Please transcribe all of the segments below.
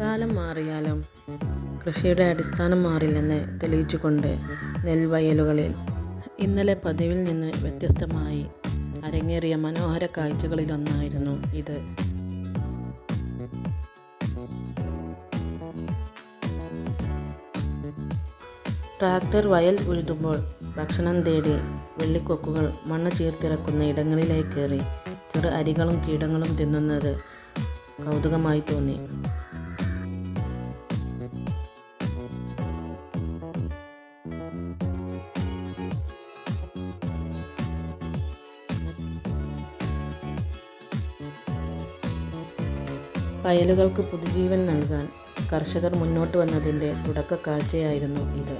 കാലം മാറിയാലും കൃഷിയുടെ അടിസ്ഥാനം മാറില്ലെന്ന് തെളിയിച്ചുകൊണ്ട് നെൽവയലുകളിൽ ഇന്നലെ പതിവിൽ നിന്ന് വ്യത്യസ്തമായി അരങ്ങേറിയ മനോഹര കാഴ്ചകളിലൊന്നായിരുന്നു ഇത്. ട്രാക്ടർ വയൽ ഉഴുതുമ്പോൾ ഭക്ഷണം തേടി വെള്ളിക്കൊക്കുകൾ മണ്ണ് ചീർത്തിറക്കുന്ന ഇടങ്ങളിലേക്കേറി ചെറു അരികളും കീടങ്ങളും തിന്നുന്നത് കൗതുകമായി തോന്നി. വയലുകൾക്ക് പുതുജീവൻ നൽകാൻ കർഷകർ മുന്നോട്ട് വന്നതിന്റെ തുടക്കക്കാഴ്ചയായിരുന്നു ഇത്.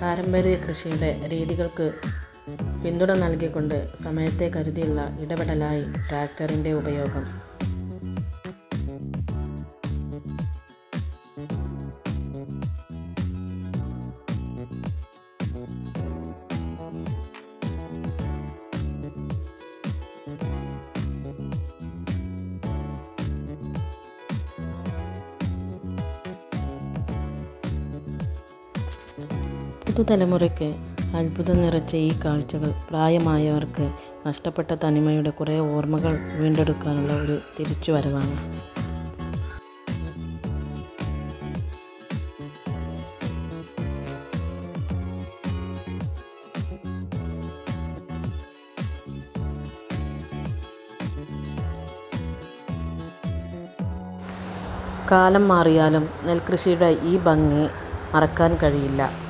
പാരമ്പര്യ കൃഷിയുടെ രീതികൾക്ക് പിന്തുണ നൽകിക്കൊണ്ട് സമയത്തെ കരുതിയുള്ള ഇടപെടലായി ട്രാക്ടറിന്റെ ഉപയോഗം. പുതുതലമുറയ്ക്ക് അത്ഭുതം നിറച്ച ഈ കാഴ്ചകൾ പ്രായമായവർക്ക് നഷ്ടപ്പെട്ട തനിമയുടെ കുറേ ഓർമ്മകൾ വീണ്ടെടുക്കാനുള്ള ഒരു തിരിച്ചുവരവാണ്. കാലം മാറിയാലും നെൽകൃഷിയുടെ ഈ ഭംഗി മറക്കാൻ കഴിയില്ല.